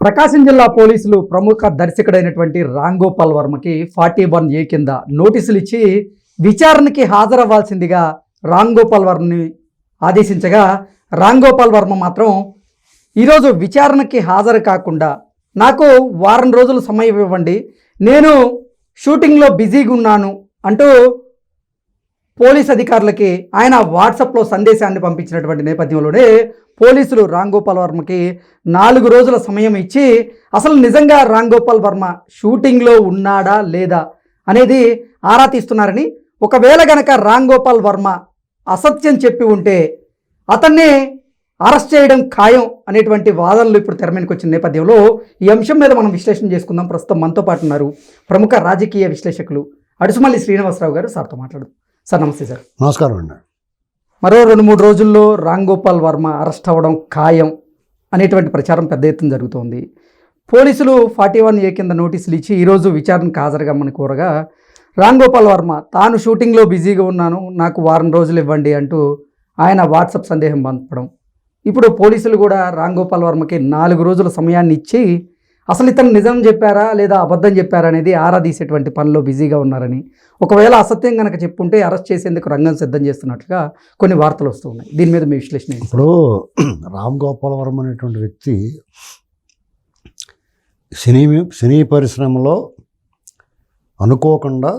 ప్రకాశం జిల్లా పోలీసులు ప్రముఖ దర్శకుడైనటువంటి రామ్ గోపాల్ వర్మకి ఫార్టీ వన్ ఏ కింద నోటీసులు ఇచ్చి విచారణకి హాజరవ్వాల్సిందిగా రామ్ గోపాల్ వర్మని ఆదేశించగా రామ్ గోపాల్ వర్మ మాత్రం ఈరోజు విచారణకి హాజరు కాకుండా నాకు వారం రోజులు సమయం ఇవ్వండి నేను షూటింగ్లో బిజీగా ఉన్నాను అంటూ పోలీస్ అధికారులకి ఆయన వాట్సాప్లో సందేశాన్ని పంపించినటువంటి నేపథ్యంలోనే పోలీసులు రామ్ గోపాల్ వర్మకి నాలుగు రోజుల సమయం ఇచ్చి అసలు నిజంగా రామ్ గోపాల్ వర్మ షూటింగ్లో ఉన్నాడా లేదా అనేది ఆరా తీస్తున్నారని ఒకవేళ గనక రామ్ గోపాల్ వర్మ అసత్యం చెప్పి ఉంటే అతన్ని అరెస్ట్ చేయడం ఖాయం అనేటువంటి వాదనలు ఇప్పుడు తెర మీదకి వచ్చిన నేపథ్యంలో ఈ అంశం మీద మనం విశ్లేషణ చేసుకుందాం. ప్రస్తుతం మనతో పాటు ఉన్నారు ప్రముఖ రాజకీయ విశ్లేషకులు అడుసుమల్లి శ్రీనివాసరావు గారు. సార్తో మాట్లాడు సార్ నమస్తే సార్. నమస్కారం అండి. మరో రెండు మూడు రోజుల్లో రామ్ గోపాల్ వర్మ అరెస్ట్ అవ్వడం ఖాయం అనేటువంటి ప్రచారం పెద్ద ఎత్తున జరుగుతోంది. పోలీసులు ఫార్టీ వన్ ఏ కింద నోటీసులు ఇచ్చి ఈరోజు విచారణకు హాజరుగమ్మని కోరగా రామ్ గోపాల్ వర్మ తాను షూటింగ్లో బిజీగా ఉన్నాను నాకు వారం రోజులు ఇవ్వండి అంటూ ఆయన వాట్సాప్ సందేహం పంపడం. ఇప్పుడు పోలీసులు కూడా రామ్ గోపాల్ వర్మకి నాలుగు రోజుల సమయాన్ని ఇచ్చి అసలు ఇతను నిజం చెప్పారా లేదా అబద్ధం చెప్పారా అనేది ఆరా తీసేటువంటి పనిలో బిజీగా ఉన్నారని ఒకవేళ అసత్యం కనుక చెప్పుంటే అరెస్ట్ చేసేందుకు రంగం సిద్ధం చేస్తున్నట్లుగా కొన్ని వార్తలు వస్తూ ఉన్నాయి. దీని మీద మీ విశ్లేషణ? ఇప్పుడు రామ్ గోపాల్ వర్మ అనేటువంటి వ్యక్తి సినీ సినీ పరిశ్రమలో అనుకోకుండా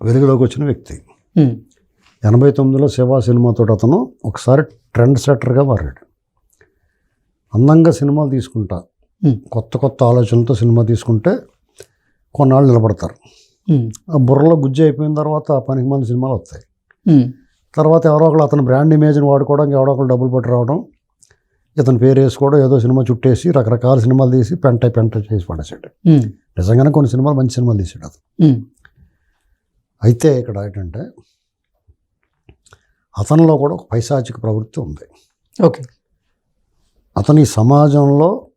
వెలుగులోకి వచ్చిన వ్యక్తి. ఎనభై తొమ్మిదిలో శివ సినిమాతో అతను ఒకసారి ట్రెండ్ సెట్టర్గా మారాడు. అందంగా సినిమాలు తీసుకుంటా. కొత్త కొత్త ఆలోచనలతో సినిమా తీసుకుంటే కొన్నాళ్ళు నిలబడతారు. ఆ బుర్రలో గుజ్జి అయిపోయిన తర్వాత పనికి మంది సినిమాలు వస్తాయి. తర్వాత ఎవరో ఒకళ్ళు అతని బ్రాండ్ ఇమేజ్ని వాడుకోవడానికి ఎవరో ఒకళ్ళు డబ్బులు పట్టి రావడం ఇతని పేరు వేసుకోవడం ఏదో సినిమా చుట్టేసి రకరకాల సినిమాలు తీసి పెంట పెంట చేసి పడేసాడు నిజంగానే కొన్ని సినిమాలు మంచి సినిమాలు తీసాడు అతను. అయితే ఇక్కడ ఏంటంటే అతనిలో కూడా ఒక పైశాచిక ప్రవృత్తి ఉంది. ఓకే. అతని ఈ సమాజంలో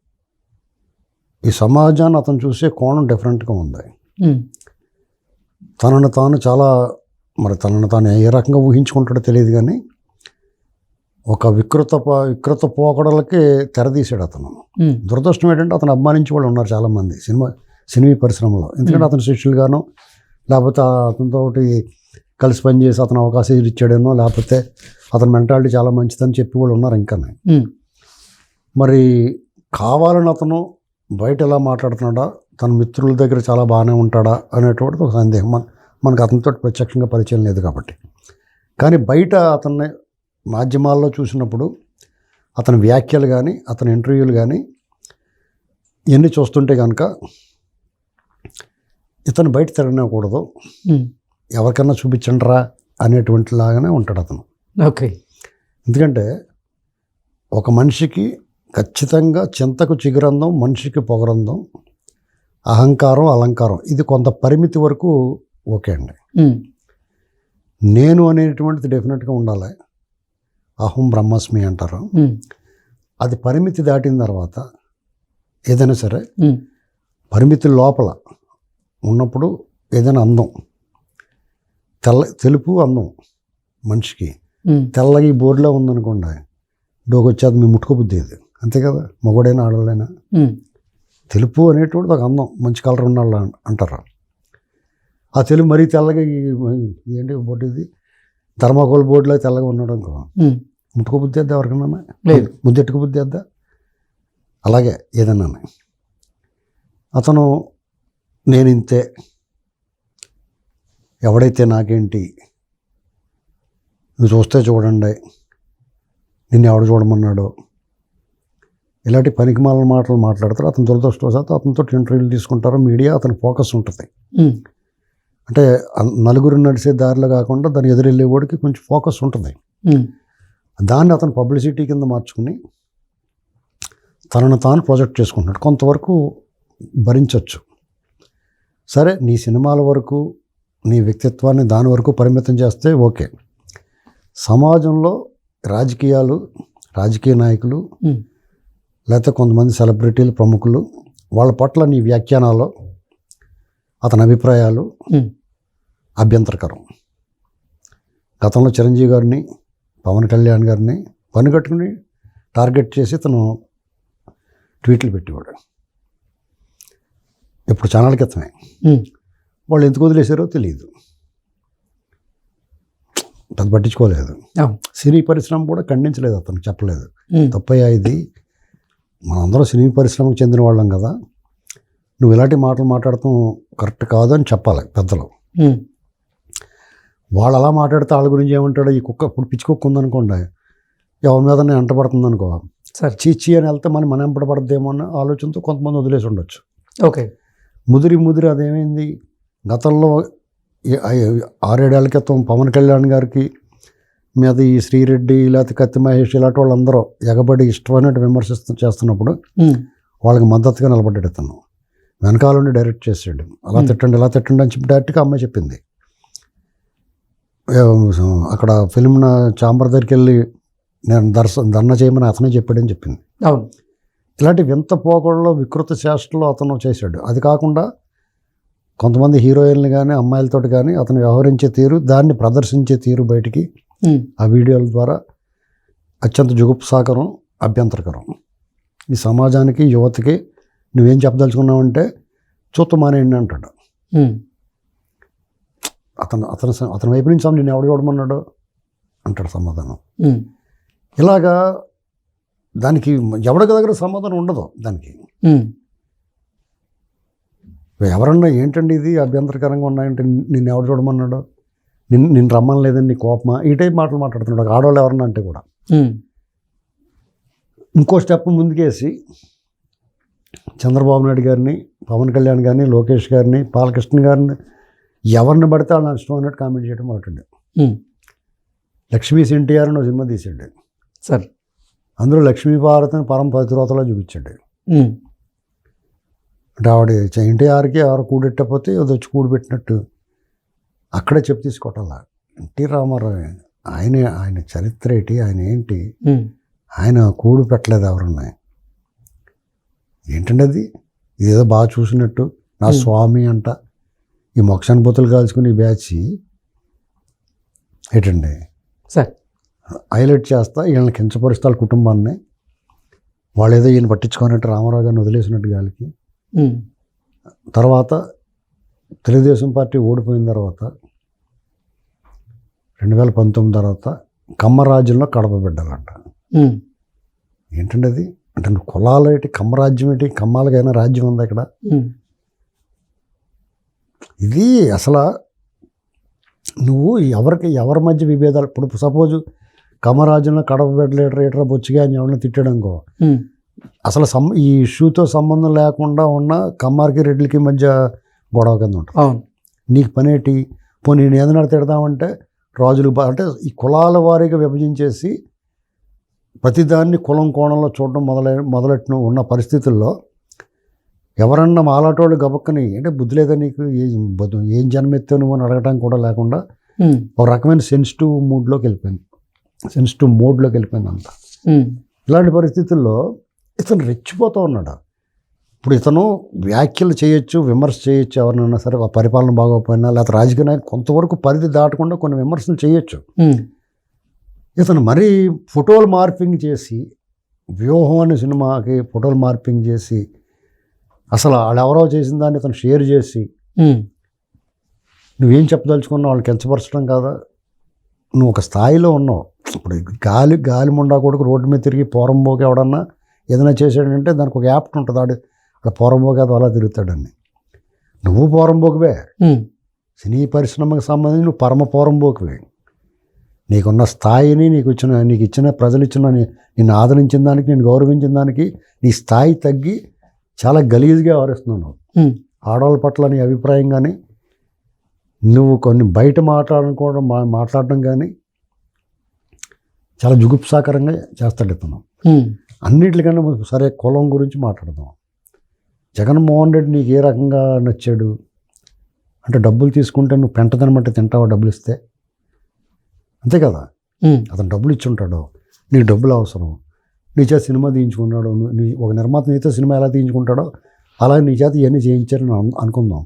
ఈ సమాజాన్ని అతను చూసే కోణం డిఫరెంట్గా ఉంది. తనను తాను చాలా మరి తనను తాను ఏ రకంగా ఊహించుకుంటాడో తెలియదు కానీ ఒక వికృత వికృత పోకడలకి తెరదీశాడు అతను. దురదృష్టం ఏంటంటే అతను అభిమానించే వాళ్ళు ఉన్నారు చాలామంది సినిమా సినిమా పరిశ్రమలో. ఎందుకంటే అతను శిష్యులుగాను లేకపోతే అతనితో కలిసి పనిచేసి అతను అవకాశం ఇచ్చాడేనో లేకపోతే అతని మెంటాలిటీ చాలా మంచిదని చెప్పి వాళ్ళు ఉన్నారు ఇంకా మరి కావాలని అతను బయట ఎలా మాట్లాడుతున్నాడా? తన మిత్రుల దగ్గర చాలా బాగానే ఉంటాడా? అనేటువంటిది ఒక సందేహం. మన మనకు అతనితో ప్రత్యక్షంగా పరిచయం లేదు కాబట్టి. కానీ బయట అతన్ని మాధ్యమాల్లో చూసినప్పుడు అతని వ్యాఖ్యలు కానీ అతని ఇంటర్వ్యూలు కానీ ఇవన్నీ చూస్తుంటే కనుక ఇతను బయట తిరగనివ్వకూడదు. ఎవరికన్నా చూపించండి రా అనేటువంటి లాగానే ఉంటాడు అతను. ఓకే. ఎందుకంటే ఒక మనిషికి ఖచ్చితంగా చింతకు చిగురందం మనిషికి పొగరందం అహంకారం అలంకారం. ఇది కొంత పరిమితి వరకు ఓకే అండి. నేను అనేటువంటిది డెఫినెట్గా ఉండాలి. అహం బ్రహ్మస్మి అంటారు. అది పరిమితి దాటిన తర్వాత ఏదైనా సరే పరిమితి లోపల ఉన్నప్పుడు ఏదైనా అందం తెల్ల తెలుపు అందం మనిషికి. తెల్లగా ఈ బోర్డులో ఉందనుకోండి డోకొచ్చేది మీ ముట్టుకోబుద్ధి ఇది అంతే కదా? మగడైనా ఆడవాళ్ళైనా. తెలుపు అనేటువంటిది ఒక అందం. మంచి కలర్ ఉన్న వాళ్ళు అంటారు. ఆ తెలుపు మరీ తెల్లగా ఏంటి బోర్డు ఇది? థర్మాకోల్ బోర్డులో తెల్లగా ఉండడం అనుకో. ఉమ్, ముట్టుకోబుద్ధి వద్దా ఎవరికన్నా లేదు. ముద్దెట్టుకు బుద్ధి వద్దా? అలాగే ఏదన్నా అతను నేను ఇంతే ఎవడైతే నాకేంటి? నువ్వు చూస్తే చూడండి. నిన్ను ఎవడు చూడమన్నాడో? ఇలాంటి పనికిమాల మాటలు మాట్లాడతారు. అతను దురదృష్టవశాత్తు అతనితో ఇంటర్వ్యూలు తీసుకుంటారు. మీడియా అతని ఫోకస్ ఉంటుంది. అంటే నలుగురు నడిచే దారిలో కాకుండా దాని ఎదురెళ్ళేవాడికి కొంచెం ఫోకస్ ఉంటుంది. దాన్ని అతను పబ్లిసిటీ కింద మార్చుకుని తనను తాను ప్రొజెక్ట్ చేసుకుంటున్నాడు. కొంతవరకు భరించవచ్చు సరే నీ సినిమాల వరకు నీ వ్యక్తిత్వాన్ని దాని వరకు పరిమితం చేస్తే ఓకే. సమాజంలో రాజకీయాలు రాజకీయ నాయకులు లేకపోతే కొంతమంది సెలబ్రిటీలు ప్రముఖులు వాళ్ళ పట్ల నీ వ్యాఖ్యానాలు అతని అభిప్రాయాలు అభ్యంతరకరం. గతంలో చిరంజీవి గారిని పవన్ కళ్యాణ్ గారిని పనిగట్టుకుని టార్గెట్ చేసి తను ట్వీట్లు పెట్టేవాడు. ఇప్పుడు ఛానల్ క్రితమే వాళ్ళు ఎందుకు వదిలేశారో తెలియదు అది పట్టించుకోలేదు. సినీ పరిశ్రమ కూడా ఖండించలేదు అతను చెప్పలేదు. తప్పయ్యా ఇది మనందరం సినీ పరిశ్రమకు చెందిన వాళ్ళం కదా. నువ్వు ఇలాంటి మాటలు మాట్లాడటం కరెక్ట్ కాదు అని చెప్పాలి పెద్దలు. వాళ్ళు అలా మాట్లాడితే వాళ్ళ గురించి ఏమంటాడో? ఈ కుక్క ఇప్పుడు పిచ్చి కుక్క ఉందనుకోండి ఎవరి మీద నేను ఎంటపడుతుంది అనుకో సరే. చీచి అని వెళ్తే మనం మన ఎంపడబడద్దేమో అన్న ఆలోచనతో కొంతమంది వదిలేసి ఉండొచ్చు. ఓకే. ముదిరి ముదిరి అదేమైంది? గతంలో ఆరేడేళ్ళ క్రితం పవన్ కళ్యాణ్ గారికి మీద ఈ శ్రీరెడ్డి లేకపోతే కత్తి మహేష్ ఇలాంటి వాళ్ళందరూ ఎగబడి ఇష్టమైనట్టు విమర్శిస్తూ చేస్తున్నప్పుడు వాళ్ళకి మద్దతుగా నిలబడ్డాడు ఇతను. వెనకాల నుండి డైరెక్ట్ చేసాడు అలా. తిట్టండి ఇలా తిట్టండి అని చెప్పి డైరెక్ట్గా అమ్మాయి చెప్పింది. అక్కడ ఫిల్మ్ చాంబర్ దగ్గరికి వెళ్ళి నేను దర్శ ధర్నా చేయమని అతనే చెప్పాడని చెప్పింది. అవును. ఇలాంటి వింత పోకడలో వికృత చేష్టలు అతను చేశాడు. అది కాకుండా కొంతమంది హీరోయిన్లు కానీ అమ్మాయిలతోటి కానీ అతను వ్యవహరించే తీరు దాన్ని ప్రదర్శించే తీరు బయటికి ఆ వీడియోల ద్వారా అత్యంత జుగుప్సాకరం అభ్యంతరకరం. ఈ సమాజానికి యువతకి నువ్వేం చెప్పదలుచుకున్నావంటే చూత్త మానేయండి అంటాడు. అతను అతను అతని వైపు నుంచి నేను ఎవడు చూడమన్నాడు అంటాడు సమాధానం. ఇలాగా దానికి ఎవరికి దగ్గర సమాధానం ఉండదు దానికి. ఎవరన్నా ఏంటండి ఇది అభ్యంతరకరంగా ఉన్నాయంటే నిన్ను ఎవడు చూడమన్నాడు? నిన్ను నిన్ను రమ్మనలేదని నీ కోపమా? ఈ టైప్ మాటలు మాట్లాడుతున్నాడు ఆడవాళ్ళు ఎవరన్నా అంటే కూడా. ఇంకో స్టెప్ ముందుకేసి చంద్రబాబు నాయుడు గారిని పవన్ కళ్యాణ్ గారిని లోకేష్ గారిని బాలకృష్ణ గారిని ఎవరిని పడితే వాళ్ళని ఇష్టం అన్నట్టు కామెంట్ చేయడం మొదటి ఉమ్, లక్ష్మీ ఎన్టీఆర్ అని ఒక సినిమా తీసాడు సరే. అందులో లక్ష్మీ భారతిని పరమ పతిరోతలో చూపించాడు. అంటే ఆవిడ ఎన్టీఆర్కి ఎవరు కూడెట్టకపోతే అది వచ్చి కూడబెట్టినట్టు అక్కడే చెప్పు తీసుకోవటాల ఎన్టీ రామారావు ఆయన ఆయన చరిత్ర ఏంటి ఆయన ఏంటి ఆయన కూడు పెట్టలేదు ఎవరన్నా ఏంటండి అది? ఇదేదో బాగా చూసినట్టు. నా. స్వామి అంట. ఈ మొక్షానుభూతులు కాల్చుకుని ఈ బ్యాచ్ ఏంటండి? సరే. హైలైట్ చేస్తా వీళ్ళని కించపరుస్తా వాళ్ళ కుటుంబాన్ని. వాళ్ళు ఏదో ఈయన పట్టించుకున్నట్టు రామారావు గారిని వదిలేసినట్టు గాలికి. తర్వాత తెలుగుదేశం పార్టీ ఓడిపోయిన తర్వాత రెండు వేల పంతొమ్మిది తర్వాత కమ్మ రాజ్యంలో కడప బిడ్డలంట. ఏంటండి అది అంటే నువ్వు కులాలు ఏంటి? కమ్మ రాజ్యం ఏంటి? కమ్మాలకైనా రాజ్యం ఉందా ఇక్కడ? ఇది అసలు నువ్వు ఎవరికి ఎవరి మధ్య విభేదాలు ఇప్పుడు సపోజ్ కమ్మరాజ్యంలో కడప బిడ్డ లీటర్ లీటర్ బొచ్చిగా అని ఎవరిని తిట్టడంకో అసలు సం ఈ ఇష్యూతో సంబంధం లేకుండా ఉన్న కమ్మారికి రెడ్లకి మధ్య గొడవ కింద ఉంటుంది. నీకు పనేటి? పోనీ నేను ఏదైనా తిడదామంటే రాజులు అంటే ఈ కులాల వారీగా విభజించేసి ప్రతిదాన్ని కులం కోణంలో చూడడం మొదలై మొదలెట్టిన ఉన్న పరిస్థితుల్లో ఎవరన్నా మాలాటోళ్ళు గబక్కని అంటే బుద్ధి లేదా నీకు ఏం జన్మెత్తావు నువ్వు అని అడగటం కూడా లేకుండా ఒక రకమైన సెన్సిటివ్ మూడ్లోకి వెళ్ళిపోయింది. సెన్సిటివ్ మోడ్లోకి వెళ్ళిపోయింది అంత ఇలాంటి పరిస్థితుల్లో ఇతను రెచ్చిపోతూ ఉన్నాడు? ఇప్పుడు ఇతను వ్యాఖ్యలు చేయొచ్చు విమర్శ చేయొచ్చు ఎవరినైనా సరే ఆ పరిపాలన బాగోకపోయినా లేకపోతే రాజకీయ నాయకులు కొంతవరకు పరిధి దాటకుండా కొన్ని విమర్శలు చేయొచ్చు. ఇతను మరీ ఫోటోలు మార్పింగ్ చేసి వ్యూహం అనే సినిమాకి ఫోటోలు మార్పింగ్ చేసి అసలు వాళ్ళెవరో చేసిన దాన్ని ఇతను షేర్ చేసి నువ్వేం చెప్పదలుచుకున్నావు? వాళ్ళకి కించపరచడం కాదా? నువ్వు ఒక స్థాయిలో ఉన్నావు. ఇప్పుడు గాలి గాలి ముండా కొడుకు రోడ్డు మీద తిరిగి పోరంబోకి ఎవడన్నా ఏదైనా చేశాడంటే దానికి ఒక యాప్ట్ ఉంటుంది. ఆడు అక్కడ పోరంబోకి అది అలా తిరుగుతాడని నువ్వు పోరంబోకువే. ఉమ్, సినీ పరిశ్రమకు సంబంధించి నువ్వు పరమ పోరంబోకువే. నీకున్న స్థాయిని నీకు ఇచ్చిన నీకు ఇచ్చిన ప్రజలు ఇచ్చిన నిన్ను ఆదరించిన దానికి నేను గౌరవించిన దానికి నీ స్థాయి తగ్గి చాలా గలీజ్గా వ్యవహరిస్తున్నావు ఆడవాళ్ళ పట్ల నీ అభిప్రాయం కానీ నువ్వు కొన్ని బయట మాట్లాడుకోవడం మా మాట్లాడడం కానీ చాలా జుగుప్సాకరంగా చేస్తాడు ఇతను. అన్నిటికన్నా సరే కులం గురించి మాట్లాడదాం. జగన్మోహన్ రెడ్డి నీకు ఏ రకంగా నచ్చాడు? అంటే డబ్బులు తీసుకుంటే నువ్వు పెంటదనమంటే తింటావా డబ్బులు ఇస్తే? అంతే కదా? అతను డబ్బులు ఇచ్చి ఉంటాడు. నీకు డబ్బులు అవసరం. నీ చేత సినిమా తీయించుకున్నాడు నీ ఒక నిర్మాత నీతో సినిమా ఎలా తీయించుకుంటాడో అలా నీ చేత ఇవన్నీ చేయించారని అను- అనుకుందాం.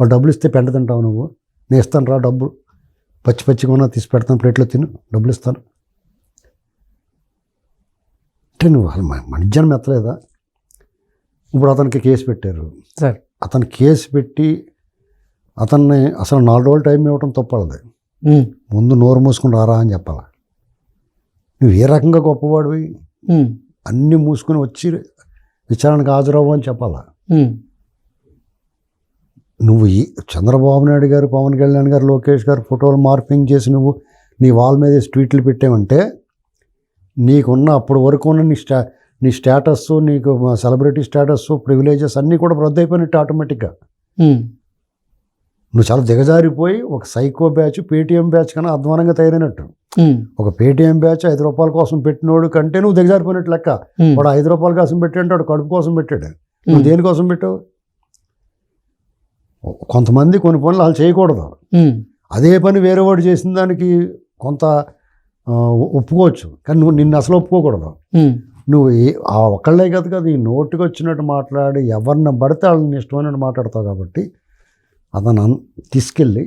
వాడు డబ్బులు ఇస్తే పెంట తింటావు నువ్వు. నేను ఇస్తాను రా డబ్బు. పచ్చి పచ్చిగా ఉన్నా తీసి పెడతాను ప్లేట్లో తిను డబ్బులు ఇస్తాను. అంటే నువ్వు అసలు మ- మనిషిని మెత్తలేదా ఇప్పుడు అతనికి కేసు పెట్టారు. సార్. అతను కేసు పెట్టి అతన్ని అసలు నాలుగు రోజులు టైం ఇవ్వటం తప్పలది. ముందు నోరు మూసుకుని రారా అని చెప్పాలి. నువ్వు ఏ రకంగా గొప్పవాడివి? అన్నీ మూసుకుని వచ్చి విచారణకు హాజరవ్వు అని చెప్పాలా. నువ్వు ఈ చంద్రబాబు నాయుడు గారు పవన్ కళ్యాణ్ గారు లోకేష్ గారు ఫోటోలు మార్పింగ్ చేసి నువ్వు నీ వాల్ మీద ట్వీట్లు పెట్టావంటే నీకున్న అప్పటి వరకు ఉన్న నీ స్టా నీ స్టేటస్ నీకు సెలబ్రిటీ స్టేటస్ ప్రివిలేజెస్ అన్నీ కూడా రద్దు అయిపోయినట్టు ఆటోమేటిక్గా. నువ్వు చాలా దిగజారిపోయి ఒక సైకో బ్యాచ్ పేటీఎం బ్యాచ్ కన్నా అధ్వానంగా తయారైనట్టు. ఒక పేటీఎం బ్యాచ్ ఐదు రూపాయల కోసం పెట్టినోడు కంటే నువ్వు దిగజారిపోయినట్టు లెక్క. వాడు ఐదు రూపాయల కోసం పెట్టాడు వాడు కడుపు కోసం పెట్టాడు. నువ్వు దేనికోసం పెట్టావు? కొంతమంది కొన్ని పనులు వాళ్ళు చేయకూడదు. అదే పని వేరే వాడు చేసిన దానికి కొంత ఒప్పుకోవచ్చు. కానీ నువ్వు నిన్ను అసలు ఒప్పుకోకూడదు. నువ్వు ఏ ఆ ఒక్కళ్ళే కదా కదా ఈ నోటికి వచ్చినట్టు మాట్లాడి ఎవరిని పడితే వాళ్ళని ఇష్టమైనట్టు మాట్లాడతావు కాబట్టి అతను తీసుకెళ్ళి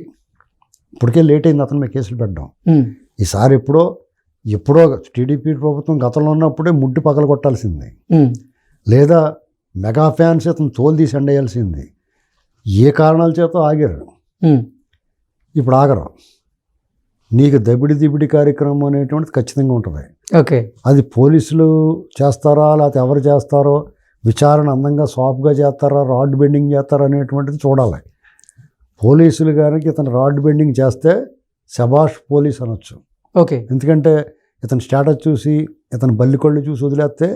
ఇప్పటికే లేట్ అయింది అతను మీద కేసులు పెట్టడం. ఈసారి ఎప్పుడో ఎప్పుడో టీడీపీ ప్రభుత్వం గతంలో ఉన్నప్పుడే ముడ్డు పగల కొట్టాల్సింది లేదా మెగా ఫ్యాన్స్ అతను తోలు తీసి ఎండేయాల్సింది. ఏ కారణాల చేత ఆగారు? ఇప్పుడు ఆగరు. నీకు దబిడి దిబిడి కార్యక్రమం అనేటువంటిది ఖచ్చితంగా ఉంటుంది. ఓకే. అది పోలీసులు చేస్తారా లేకపోతే ఎవరు చేస్తారో విచారణ అందంగా సాఫ్ట్గా చేస్తారా రాడ్ బెండింగ్ చేస్తారా అనేటువంటిది చూడాలి. పోలీసులు కనుక ఇతను రాడ్ బెండింగ్ చేస్తే శబాష్ పోలీస్ అనొచ్చు. ఓకే. ఎందుకంటే ఇతని స్టేటస్ చూసి ఇతని బల్లికొళ్ళు చూసి వదిలేస్తే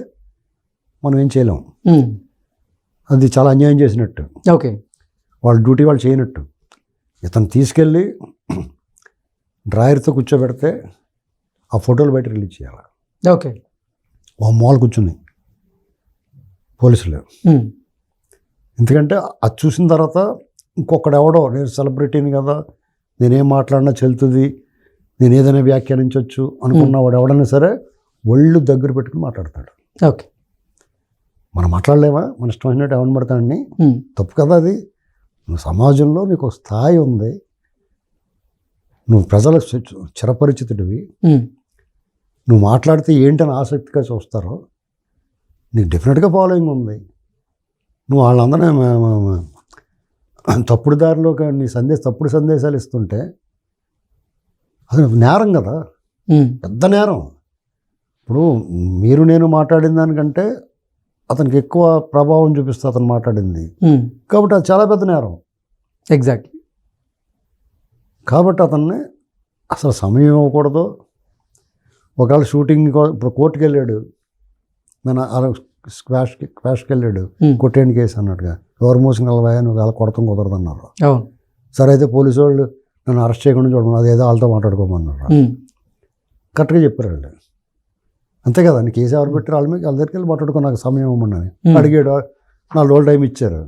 మనం ఏం చేయలేం. అది చాలా అన్యాయం చేసినట్టు. ఓకే. వాళ్ళ డ్యూటీ వాళ్ళు చేయనట్టు. ఇతను తీసుకెళ్ళి డ్రాయర్తో కూర్చోబెడితే ఆ ఫోటోలు బయట రిలీజ్ చేయాలి? ఓకే. ఓ మాల్ కూర్చుని పోలీసులు. ఎందుకంటే అది చూసిన తర్వాత ఇంకొకడు ఎవడో నేను సెలబ్రిటీని కదా నేనేం మాట్లాడినా చెల్తుంది నేను ఏదైనా వ్యాఖ్యానించవచ్చు అనుకున్న వాడు ఎవడైనా సరే ఒళ్ళు దగ్గర పెట్టుకుని మాట్లాడతాడు. ఓకే. మనం మాట్లాడలేమా? మన ఇష్టం వచ్చినట్టు ఎవరిని పడతాడని? తప్పు కదా అది. సమాజంలో నీకు ఒక స్థాయి ఉంది. నువ్వు ప్రజల చి- చిరపరిచితుడివి. నువ్వు మాట్లాడితే ఏంటని ఆసక్తిగా చూస్తారో నీకు డెఫినెట్గా ఫాలోయింగ్ ఉంది. నువ్వు మ- తప్పుడు దారిలో నీ సందేశ తప్పుడు సందేశాలు ఇస్తుంటే అది నేరం కదా. పెద్ద నేరం. ఇప్పుడు మీరు నేను మాట్లాడిన దానికంటే అతనికి ఎక్కువ ప్రభావం చూపిస్తే అతను మాట్లాడింది. కాబట్టి అది చాలా పెద్ద నేరం. ఎగ్జాక్ట్లీ కాబట్టి అతన్ని అసలు సమయం ఇవ్వకూడదు. ఒకవేళ షూటింగ్ ఇప్పుడు కోర్టుకి వెళ్ళాడు. నేను అలా స్క్వాష్కి వెళ్ళాడు. కొట్టేయండి కేసు అన్నట్టుగా. ఎవరు మూసిన కలవాయా నువ్వు అలా కొడతాం కుదరదు అన్నారు సరే అయితే పోలీసు వాళ్ళు నన్ను అరెస్ట్ చేయకుండా చూడమని అదేదో వాళ్ళతో మాట్లాడుకోమన్నారు. కరెక్ట్గా చెప్పారు వాళ్ళు అంతే కదా నీ కేసు ఎవరు పెట్టారు? వాళ్ళ మీద వాళ్ళ దగ్గరికి వెళ్ళి మాట్లాడుకో నాకు సమయం ఇవ్వమని అడిగాడు నాలుగు రోజులు టైం ఇచ్చారు.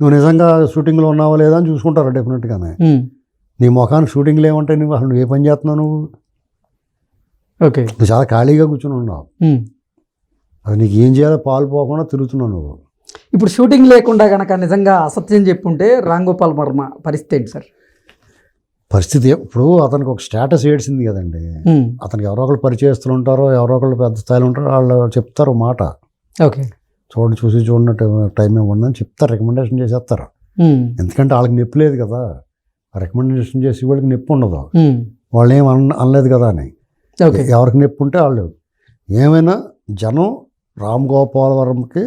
నువ్వు నిజంగా షూటింగ్లో ఉన్నావా లేదా? అని చూసుకుంటారు డెఫినెట్గానే. నీ ముఖానికి షూటింగ్లు ఏమంటాయి నువ్వు? అసలు నువ్వు ఏ పని చేస్తున్నావు నువ్వు? ఓకే. నువ్వు చాలా ఖాళీగా కూర్చొని ఉన్నావు. అది నీకు ఏం చేయాలో పాలు పోకుండా తిరుగుతున్నావు నువ్వు. ఇప్పుడు షూటింగ్ లేకుండా గనక నిజంగా అసత్యం చెప్పుంటే రామ్ గోపాల్ వర్మ పరిస్థితి ఏంటి సార్? పరిస్థితి ఇప్పుడు అతనికి ఒక స్టేటస్ ఏడ్చింది కదండి. అతనికి ఎవరో ఒకళ్ళు పరిచయస్తులు ఉంటారో ఎవరో ఒకళ్ళు పెద్ద స్థాయిలో ఉంటారో వాళ్ళు చెప్తారు మాట. ఓకే. చూడండి చూసి చూడనట్టు టైం ఇవ్వండి అని చెప్తారు రికమెండేషన్ చేసేస్తారు. ఎందుకంటే వాళ్ళకి నొప్పి లేదు కదా. రికమెండేషన్ చేసి వాళ్ళకి నొప్పి ఉండదు. వాళ్ళు ఏం అన అనలేదు కదా అని. ఓకే. ఎవరికి నొప్పి ఉంటే వాళ్ళు ఏమైనా జనం రామ్ గోపాల్ వర్మకి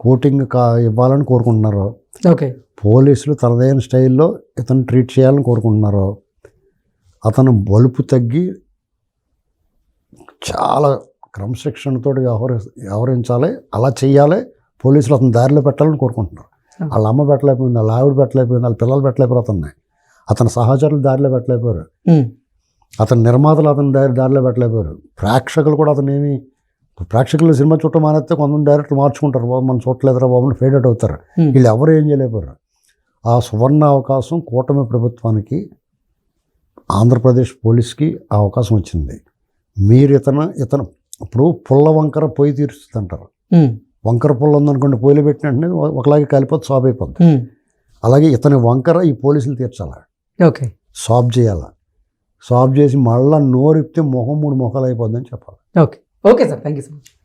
కోటింగ్ కా ఇవ్వాలని కోరుకుంటున్నారు ఓకే. పోలీసులు తనదైన స్టైల్లో ఇతను ట్రీట్ చేయాలని కోరుకుంటున్నారు అతను బలుపు తగ్గి చాలా క్రమశిక్షణతో వ్యవహరి వ్యవహరించాలి అలా చేయాలి పోలీసులు అతను దారిలో పెట్టాలని కోరుకుంటున్నారు. వాళ్ళ అమ్మ పెట్టలేకపోయింది వాళ్ళ ఆవిడ పెట్టలేకపోయింది వాళ్ళ పిల్లలు పెట్టలేకపోయారు అతన్ని అతని సహచరులు దారిలో పెట్టలేకపోయారు. ఉమ్, అతని నిర్మాతలు అతని దారి దారిలో పెట్టలేకపోయారు. ప్రేక్షకులు కూడా అతను ఏమి ప్రేక్షకులు సినిమా చుట్టం మానేస్తే కొంతమంది డైరెక్ట్ మార్చుకుంటారు. బాబు మనం చూడలేదురా బాబు ఫేడ్ అవుట్ అవుతారు. వీళ్ళు ఎవరు ఏం చేయలేకపోయారు. ఆ సువర్ణ అవకాశం కూటమి ప్రభుత్వానికి ఆంధ్రప్రదేశ్ పోలీస్కి ఆ అవకాశం వచ్చింది. మీరు ఇతను ఇతను ఇప్పుడు పుల్ల వంకర పొయ్యి తీరుస్తుంది అంటారు వంకర పుల్ల ఉందనుకోండి పొయ్యిలో పెట్టిన ఒకలాగే కాలిపోతే సాబ్ అయిపోద్ది. అలాగే ఇతని వంకర ఈ పోలీసులు తీర్చాలి. ఓకే. సాబ్ చేయాలి? సాబ్ చేసి మళ్ళా నోరిప్తే మొహం మూడు మొఖాలు అయిపోద్దని చెప్పాలి. Okay. Okay sir. Thank you so much.